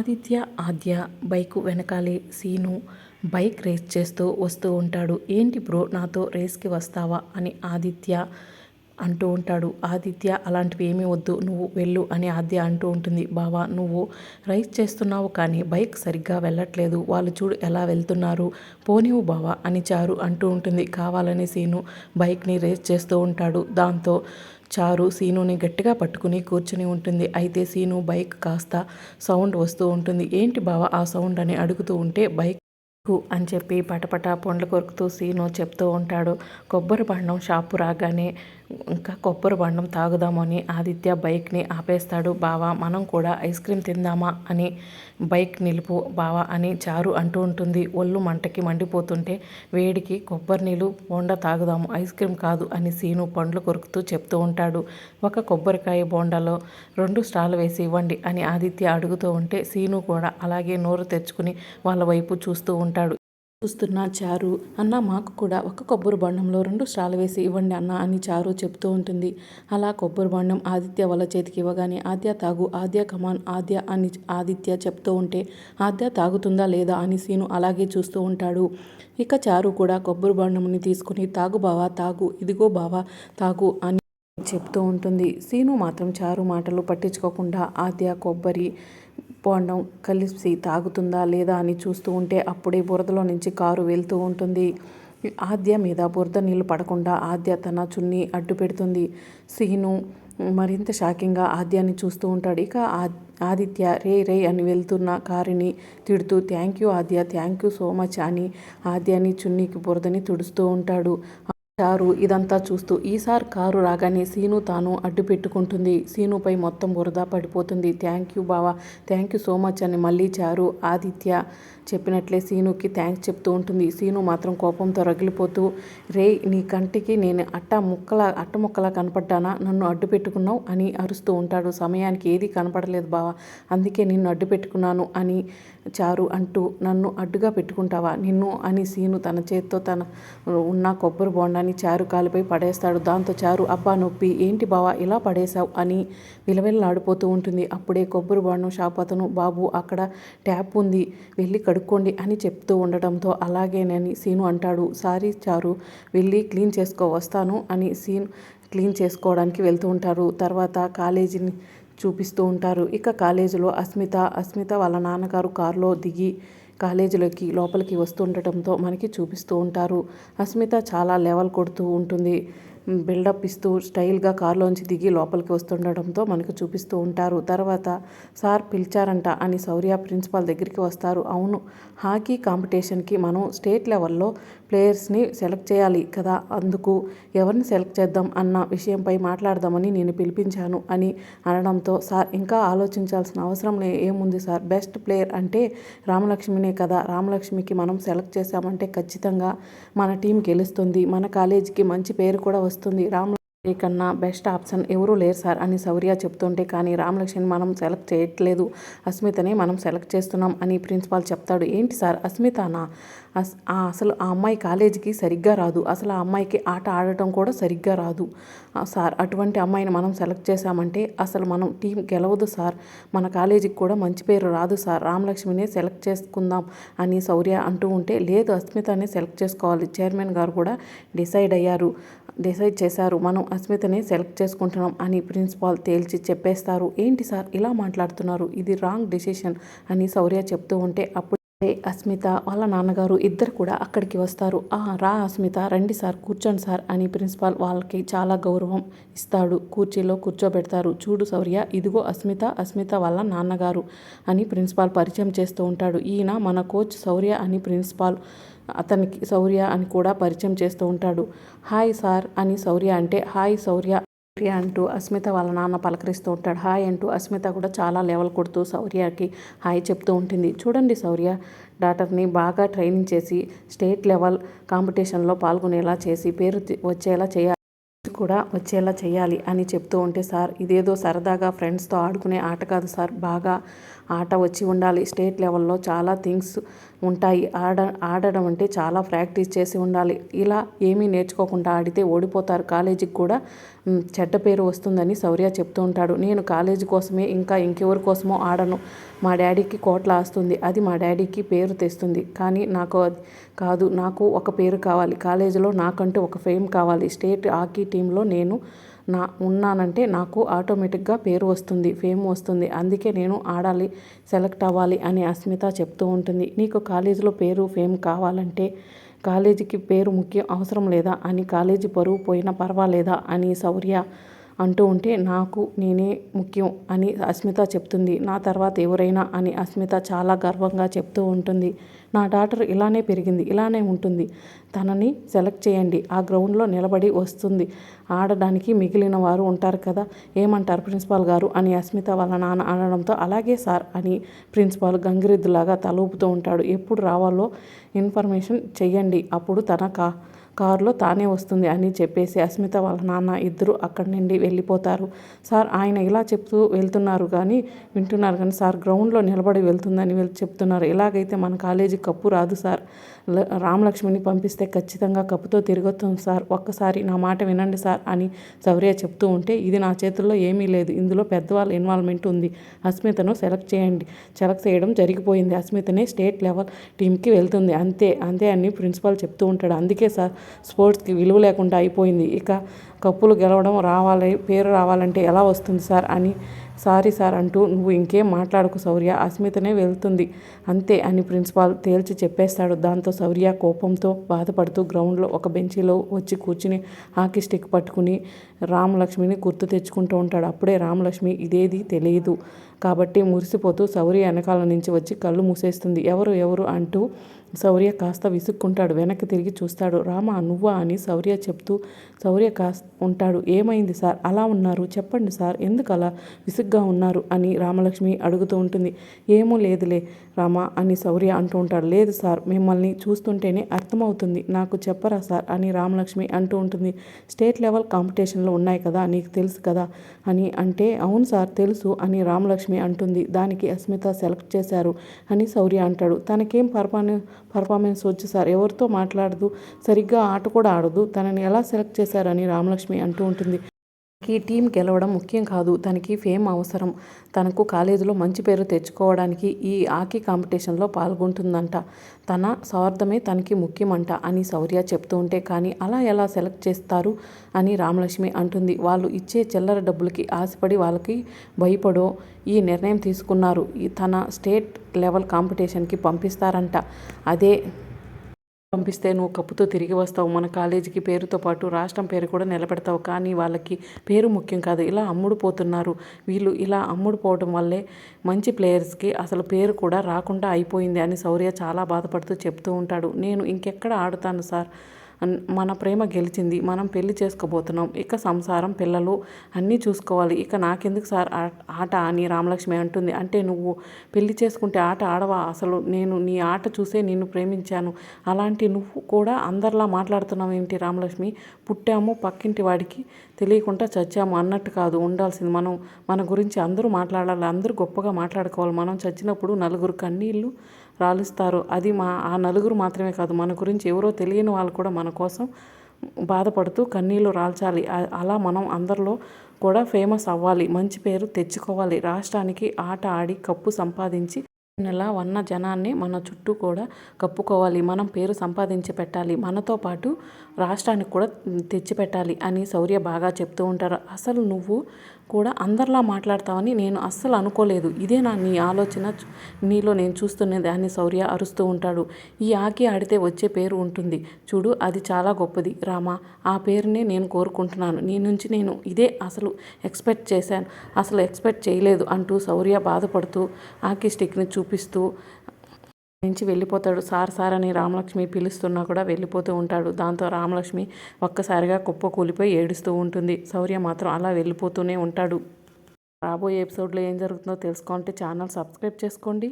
ఆదిత్య ఆద్య bike వెనకాలే Seenu bike race చేస్తూ వస్తూ ఉంటాడు. ఏంటి బ్రో నాతో రేస్కి వస్తావా? అని ఆదిత్య అంటూ ఉంటాడు. ఆదిత్య అలాంటివి ఏమీ వద్దు నువ్వు వెళ్ళు అని ఆద్య అంటూ ఉంటుంది. బావా నువ్వు రైస్ చేస్తున్నావు కానీ బైక్ సరిగ్గా వెళ్ళట్లేదు. వాళ్ళు చూడు ఎలా వెళ్తున్నారు. పోనివు బావా అని చారు అంటూ ఉంటుంది. కావాలని సీను బైక్ని రేస్ చేస్తూ ఉంటాడు. దాంతో చారు సీనుని గట్టిగా పట్టుకుని కూర్చుని ఉంటుంది. అయితే సీను బైక్ కాస్త సౌండ్ వస్తూ ఉంటుంది. ఏంటి బావ ఆ సౌండ్ అని అడుగుతూ ఉంటే బైక్ అని చెప్పి పటపట పండ్లు కొరుకుతూ సీను చెప్తూ ఉంటాడు. కొబ్బరి బండం షాపు రాగానే ఇంకా కొబ్బరి బండం తాగుదామని ఆదిత్య బైక్ని ఆపేస్తాడు. బావా మనం కూడా ఐస్ క్రీమ్ తిందామా అని బైక్ నిలుపు బావా అని చారు అంటూ ఉంటుంది. ఒళ్ళు మంటకి మండిపోతుంటే వేడికి కొబ్బరి నీళ్ళు బోండా తాగుదాము ఐస్ క్రీమ్ కాదు అని సీను పండ్లు కొరుకుతూ చెప్తూ ఉంటాడు. ఒక కొబ్బరికాయ బోండాలో రెండు స్టాల్ వేసి ఇవ్వండి అని ఆదిత్య అడుగుతూ ఉంటే సీను కూడా అలాగే నోరు తెచ్చుకుని వాళ్ళ వైపు చూస్తూ ఉంటాడు. చూస్తున్న చారు అన్న మాకు కూడా ఒక కొబ్బరి బండంలో రెండు స్టాల్ వేసి ఇవ్వండి అన్న అని చారు చెప్తూ ఉంటుంది. అలా కొబ్బరి బండం ఆదిత్య వాళ్ళ చేతికి ఇవ్వగానే ఆద్య తాగు ఆద్య కమాన్ ఆద్య అని ఆదిత్య చెప్తూ ఉంటే ఆద్య తాగుతుందా లేదా అని సీను అలాగే చూస్తూ ఉంటాడు. ఇక చారు కూడా కొబ్బరి బండంని తీసుకుని తాగు బావా తాగు ఇదిగో బావా తాగు అని చెప్తూ ఉంటుంది. సీను మాత్రం చారు మాటలు పట్టించుకోకుండా ఆద్య కొబ్బరి బోండం కలిసి తాగుతుందా లేదా అని చూస్తూ ఉంటే అప్పుడే బురదలో నుంచి కారు వెళ్తూ ఉంటుంది. ఆద్య మీద బురద నీళ్ళు పడకుండా ఆద్య తన చున్నీ అడ్డు పెడుతుంది. సీను మరింత షాకింగ్గా ఆద్యాన్ని చూస్తూ ఉంటాడు. ఇక ఆదిత్య రే రే అని వెళ్తున్న కారుని తిడుతూ thank you Aadya thank you so much అని ఆద్యాని చున్నీకి బురదని తుడుస్తూ ఉంటాడు. చారు ఇదంతా చూస్తూ ఈసారి కారు రాగానే సీను తాను అడ్డు పెట్టుకుంటుంది. సీనుపై మొత్తం బురద పడిపోతుంది. థ్యాంక్ యూ బావా. థ్యాంక్ యూ సో మచ్ అని మళ్ళీ చారు. ఆదిత్య చెప్పినట్లే సీనుకి థ్యాంక్స్ చెప్తూ ఉంటుంది. సీను మాత్రం కోపంతో రగిలిపోతూ రే నీ కంటికి నేను అట్ట ముక్కల అట్ట ముక్కలా కనపడ్డానా? నన్ను అడ్డు పెట్టుకున్నావు? అని అరుస్తూ ఉంటాడు. సమయానికి ఏది కనపడలేదు బావా. అందుకే నిన్ను అడ్డు పెట్టుకున్నాను అని చారు అంటూ నన్ను అడ్డుగా పెట్టుకుంటావా? నిన్ను అని సీను తన చేత్తో తన ఉన్న కొబ్బరి బొండాన్ని చారు కాలుపై పడేస్తాడు. దాంతో చారు అబ్బా నొప్పి ఏంటి బావా ఇలా పడేశావు? అని విలవిల్లాడిపోతూ ఉంటుంది. అప్పుడే కొబ్బరి బొండం షాప్ అతను బాబు అక్కడ ట్యాప్ ఉంది వెళ్ళి కడుక్కోండి అని చెప్తూ ఉండటంతో అలాగేనని సీను అంటాడు. సారీ చారు వెళ్ళి క్లీన్ చేసుకో వస్తాను అని సీన్ క్లీన్ చేసుకోవడానికి వెళ్తూ ఉంటారు. తర్వాత కాలేజీని చూపిస్తూ ఉంటారు. ఇక కాలేజీలో అస్మిత అస్మిత వాళ్ళ నాన్నగారు కారులో దిగి కాలేజీలోకి లోపలికి వస్తుండటంతో మనకి చూపిస్తూ ఉంటారు. అస్మిత చాలా లెవెల్ కొడుతూ ఉంటుంది. బిల్డప్ ఇస్తూ స్టైల్గా కారులోంచి దిగి లోపలికి వస్తుండటంతో మనకు చూపిస్తూ ఉంటారు. తర్వాత సార్ పిలిచారంట అని శౌర్య ప్రిన్సిపాల్ దగ్గరికి వస్తారు. అవును హాకీ కాంపిటీషన్కి మనం స్టేట్ లెవెల్లో ప్లేయర్స్ని సెలెక్ట్ చేయాలి కదా అందుకు ఎవరిని సెలెక్ట్ చేద్దాం అన్న విషయంపై మాట్లాడదామని నేను పిలిపించాను అని అనడంతో సార్ ఇంకా ఆలోచించాల్సిన అవసరం ఏముంది సార్? బెస్ట్ ప్లేయర్ అంటే రామలక్ష్మినే కదా రామలక్ష్మికి మనం సెలెక్ట్ చేశామంటే ఖచ్చితంగా మన టీం గెలుస్తుంది మన కాలేజీకి మంచి పేరు కూడా వస్తుంది రామ్ కన్నా బెస్ట్ ఆప్షన్ ఎవరూ లేరు సార్ అని శౌర్య చెప్తుంటే కానీ రామలక్ష్మి మనం సెలెక్ట్ చేయట్లేదు అస్మితనే మనం సెలెక్ట్ చేస్తున్నాం అని ప్రిన్సిపాల్ చెప్తాడు. ఏంటి సార్ అస్మితనా? అసలు ఆ అమ్మాయి కాలేజీకి సరిగ్గా రాదు. అసలు ఆ అమ్మాయికి ఆట ఆడటం కూడా సరిగ్గా రాదు. సార్ అటువంటి అమ్మాయిని మనం సెలెక్ట్ చేశామంటే అసలు మనం టీం గెలవదు సార్. మన కాలేజీకి కూడా మంచి పేరు రాదు సార్. రామలక్ష్మినే సెలెక్ట్ చేసుకుందాం అని శౌర్య అంటూ ఉంటే లేదు అస్మితనే సెలెక్ట్ చేసుకోవాలి. చైర్మన్ గారు కూడా డిసైడ్ అయ్యారు. డిసైడ్ చేశారు. మనం అస్మితని సెలెక్ట్ చేసుకుంటున్నాం అని ప్రిన్సిపాల్ తేల్చి చెప్పేస్తారు. ఏంటి సార్ ఇలా మాట్లాడుతున్నారు? ఇది రాంగ్ డెసిషన్ అని శౌర్య చెప్తూ ఉంటే అప్పుడు అస్మిత వాళ్ళ నాన్నగారు ఇద్దరు కూడా అక్కడికి వస్తారు. ఆ రా అస్మిత రండి సార్ కూర్చోండి సార్ అని ప్రిన్సిపాల్ వాళ్ళకి చాలా గౌరవం ఇస్తాడు. కుర్చీలో కూర్చోబెడతారు. చూడు శౌర్య ఇదిగో అస్మిత అస్మిత వాళ్ళ నాన్నగారు అని ప్రిన్సిపాల్ పరిచయం చేస్తూ ఉంటాడు. ఈయన మన కోచ్ శౌర్య అని ప్రిన్సిపాల్ అతనికి శౌర్య అని కూడా పరిచయం చేస్తూ ఉంటాడు. హాయ్ సార్ అని శౌర్య అంటే హాయ్ శౌర్య శౌర్య అంటూ అస్మిత వాళ్ళ నాన్న పలకరిస్తూ ఉంటాడు. హాయ్ అంటూ అస్మిత కూడా చాలా లెవెల్ కొడుతూ సౌర్యకి హాయ్ చెప్తూ ఉంటుంది. చూడండి సౌర్య డాటర్ని బాగా ట్రైనింగ్ చేసి స్టేట్ లెవెల్ కాంపిటీషన్లో పాల్గొనేలా చేసి పేరు వచ్చేలా చేయాలి కూడా వచ్చేలా చేయాలి అని చెప్తూ ఉంటే సార్ ఇదేదో సరదాగా ఫ్రెండ్స్తో ఆడుకునే ఆట కాదు సార్. బాగా ఆట వచ్చి ఉండాలి. స్టేట్ లెవెల్లో చాలా థింగ్స్ ఉంటాయి. ఆడ ఆడడం అంటే చాలా ప్రాక్టీస్ చేసి ఉండాలి. ఇలా ఏమీ నేర్చుకోకుండా ఆడితే ఓడిపోతారు. కాలేజీకి కూడా చెడ్డ పేరు వస్తుందని శౌర్య చెప్తూ ఉంటాడు. నేను కాలేజీ కోసమే ఇంకా ఇంకెవరి కోసమో ఆడను. మా డాడీకి కోట్ల ఆస్తుంది. అది మా డాడీకి పేరు తెస్తుంది. కానీ నాకు అది కాదు. నాకు ఒక పేరు కావాలి. కాలేజీలో నాకంటూ ఒక ఫేమ్ కావాలి. స్టేట్ హాకీ టీంలో నేను నా ఉన్నానంటే నాకు ఆటోమేటిక్గా పేరు వస్తుంది ఫేమ్ వస్తుంది. అందుకే నేను ఆడాలి సెలెక్ట్ అవ్వాలి అని అస్మిత చెప్తూ ఉంటుంది. నీకు కాలేజీలో పేరు ఫేమ్ కావాలంటే కాలేజీకి పేరు ముఖ్యం అవసరం లేదా? అని కాలేజీ పరువు పోయినా పర్వాలేదా? అని శౌర్య అంటూ ఉంటే నాకు నేనే ముఖ్యం అని అస్మిత చెప్తుంది. నా తర్వాత ఎవరైనా అని అస్మిత చాలా గర్వంగా చెప్తూ ఉంటుంది. నా డాటర్ ఇలానే పెరిగింది ఇలానే ఉంటుంది. తనని సెలెక్ట్ చేయండి. ఆ గ్రౌండ్లో నిలబడి వస్తుంది. ఆడడానికి మిగిలిన వారు ఉంటారు కదా. ఏమంటారు ప్రిన్సిపాల్ గారు? అని అస్మిత వాళ్ళ నాన్న అనడంతో అలాగే సార్ అని ప్రిన్సిపాల్ గంగిరెద్దులాగా తలూపుతూ ఉంటాడు. ఎప్పుడు రావాలో ఇన్ఫర్మేషన్ చెయ్యండి. అప్పుడు తన కా కారులో తానే వస్తుంది అని చెప్పేసి అస్మిత వాళ్ళ నాన్న ఇద్దరు అక్కడి నుండి వెళ్ళిపోతారు. సార్ ఆయన ఇలా చెప్తూ వెళ్తున్నారు కానీ వింటున్నారు కానీ సార్ గ్రౌండ్లో నిలబడి వెళ్తుందని వెళ్ళి చెప్తున్నారు. ఇలాగైతే మన కాలేజీ కప్పు రాదు సార్ రామలక్ష్మిని పంపిస్తే ఖచ్చితంగా కప్పుతో తిరగొస్తాం సార్. ఒక్కసారి నా మాట వినండి సార్ అని శౌర్య చెప్తూ ఉంటే ఇది నా చేతుల్లో ఏమీ లేదు. ఇందులో పెద్దవాళ్ళ ఇన్వాల్వ్మెంట్ ఉంది. అస్మితను సెలెక్ట్ చేయండి. సెలెక్ట్ చేయడం జరిగిపోయింది. అస్మితనే స్టేట్ లెవెల్ టీంకి వెళ్తుంది. అంతే అంతే అని ప్రిన్సిపాల్ చెప్తూ ఉంటాడు. అందుకే సార్ స్పోర్ట్స్కి విలువ లేకుండా అయిపోయింది. ఇక కప్పులు గెలవడం రావాలి పేరు రావాలంటే ఎలా వస్తుంది సార్ అని సారీ సార్ అంటూ నువ్వు ఇంకేం మాట్లాడకు శౌర్య అస్మితనే వెళ్తుంది. అంతే అని ప్రిన్సిపాల్ తేల్చి చెప్పేస్తాడు. దాంతో శౌర్య కోపంతో బాధపడుతూ గ్రౌండ్లో ఒక బెంచీలో వచ్చి కూర్చుని హాకీ స్టిక్ పట్టుకుని రామలక్ష్మిని గుర్తు తెచ్చుకుంటూ ఉంటాడు. అప్పుడే రామలక్ష్మి ఇదేది తెలియదు కాబట్టి మురిసిపోతూ శౌర్య వెనకాల నుంచి వచ్చి కళ్ళు మూసేస్తుంది. ఎవరు? ఎవరు? అంటూ శౌర్య కాస్త విసుక్కుంటాడు. వెనక్కి తిరిగి చూస్తాడు. రామా నువ్వా అని శౌర్య చెప్తూ శౌర్య కాస్త ఉంటాడు. ఏమైంది సార్? అలా ఉన్నారు? చెప్పండి సార్. ఎందుకు అలా విసుగ్గా ఉన్నారు? అని రామలక్ష్మి అడుగుతూ ఉంటుంది. ఏమో లేదులే రామా అని శౌర్య అంటూ ఉంటాడు. లేదు సార్ మిమ్మల్ని చూస్తుంటేనే అర్థమవుతుంది. నాకు చెప్పరా సార్? అని రామలక్ష్మి అంటూ ఉంటుంది. స్టేట్ లెవెల్ కాంపిటీషన్లో ఉన్నాయి కదా నీకు తెలుసు కదా అని అంటే అవును సార్ తెలుసు అని రామలక్ష్మి అంటుంది. దానికి అస్మిత సెలెక్ట్ చేశారు అని శౌర్య అంటాడు. తనకేం పర్ఫార్మెన్స్ పర్ఫార్మెన్స్ వచ్చు సార్? ఎవరితో మాట్లాడదు? సరిగ్గా ఆట కూడా ఆడదు. తనని ఎలా సెలెక్ట్ చేశారని రామలక్ష్మి అంటూ ఉంటుంది. ఈ టీం గెలవడం ముఖ్యం కాదు. తనకి ఫేమ్ అవసరం. తనకు కాలేజీలో మంచి పేరు తెచ్చుకోవడానికి ఈ హాకీ కాంపిటీషన్లో పాల్గొంటుందంట. తన స్వార్థమే తనకి ముఖ్యమంట అని శౌర్య చెప్తూ ఉంటే కానీ అలా ఎలా సెలెక్ట్ చేస్తారు అని రామలక్ష్మి అంటుంది. వాళ్ళు ఇచ్చే చిల్లర డబ్బులకి ఆశపడి వాళ్ళకి భయపడో ఈ నిర్ణయం తీసుకున్నారు. ఈ తన స్టేట్ లెవెల్ కాంపిటీషన్కి పంపిస్తారంట. అదే పంపిస్తే నువ్వు కప్పుతో తిరిగి వస్తావు. మన కాలేజీకి పేరుతో పాటు రాష్ట్రం పేరు కూడా నిలబెడతావు. కానీ వాళ్ళకి పేరు ముఖ్యం కాదు. ఇలా అమ్ముడు పోతున్నారు. వీళ్ళు ఇలా అమ్ముడు పోవడం వల్లే మంచి ప్లేయర్స్కి అసలు పేరు కూడా రాకుండా అయిపోయింది అని శౌర్య చాలా బాధపడుతూ చెప్తూ ఉంటాడు. నేను ఇంకెక్కడ ఆడుతాను సార్? మన ప్రేమ గెలిచింది మనం పెళ్ళి చేసుకోబోతున్నాం ఇక సంసారం పిల్లలు అన్నీ చూసుకోవాలి ఇక నాకెందుకు సార్ ఆట అని రామలక్ష్మి అంటుంది. అంటే నువ్వు పెళ్ళి చేసుకుంటే ఆట ఆడవా? అసలు నేను నీ ఆట చూసే నిన్ను ప్రేమించాను. అలాంటి నువ్వు కూడా అందరిలా మాట్లాడుతున్నావు ఏంటి రామలక్ష్మి? పుట్టాము పక్కింటి వాడికి తెలియకుండా చచ్చాము అన్నట్టు కాదు ఉండాల్సింది మనం మన గురించి అందరూ మాట్లాడాలి అందరూ గొప్పగా మాట్లాడుకోవాలి. మనం చచ్చినప్పుడు నలుగురు కన్నీళ్ళు రాలుస్తారు. అది మా ఆ నలుగురు మాత్రమే కాదు మన గురించి ఎవరో తెలియని వాళ్ళు కూడా మన కోసం బాధపడుతూ కన్నీళ్ళు రాల్చాలి. అలా మనం అందరిలో కూడా ఫేమస్ అవ్వాలి. మంచి పేరు తెచ్చుకోవాలి. రాష్ట్రానికి ఆట ఆడి కప్పు సంపాదించి నెల వన్న జనాన్ని మన చుట్టూ కూడా కప్పుకోవాలి. మనం పేరు సంపాదించి పెట్టాలి. మనతో పాటు రాష్ట్రానికి కూడా తెచ్చిపెట్టాలి అని శౌర్య బాగా చెప్తూ ఉంటారు. అసలు నువ్వు కూడా అందరిలా మాట్లాడతావని నేను అస్సలు అనుకోలేదు. ఇదే నా నీ ఆలోచన. నీలో నేను చూస్తున్నది అని శౌర్య అరుస్తూ ఉంటాడు. ఈ ఆకి ఆడితే వచ్చే పేరు ఉంటుంది. చూడు అది చాలా గొప్పది. రామా ఆ పేరునే నేను కోరుకుంటున్నాను. నీ నుంచి నేను ఇదే అసలు ఎక్స్పెక్ట్ చేశాను. అసలు ఎక్స్పెక్ట్ చేయలేదు అంటూ శౌర్య బాధపడుతూ ఆకి స్టిక్ని చూపిస్తూ నుంచి వెళ్ళిపోతాడు. సార్ సార్ అని రామలక్ష్మి పిలుస్తున్నా కూడా వెళ్ళిపోతూ ఉంటాడు. దాంతో రామలక్ష్మి ఒక్కసారిగా కుప్ప కూలిపోయి ఏడుస్తూ ఉంటుంది. శౌర్య మాత్రం అలా వెళ్ళిపోతూనే ఉంటాడు. రాబోయే ఎపిసోడ్లో ఏం జరుగుతుందో తెలుసుకుంటే ఛానల్ సబ్స్క్రైబ్ చేసుకోండి.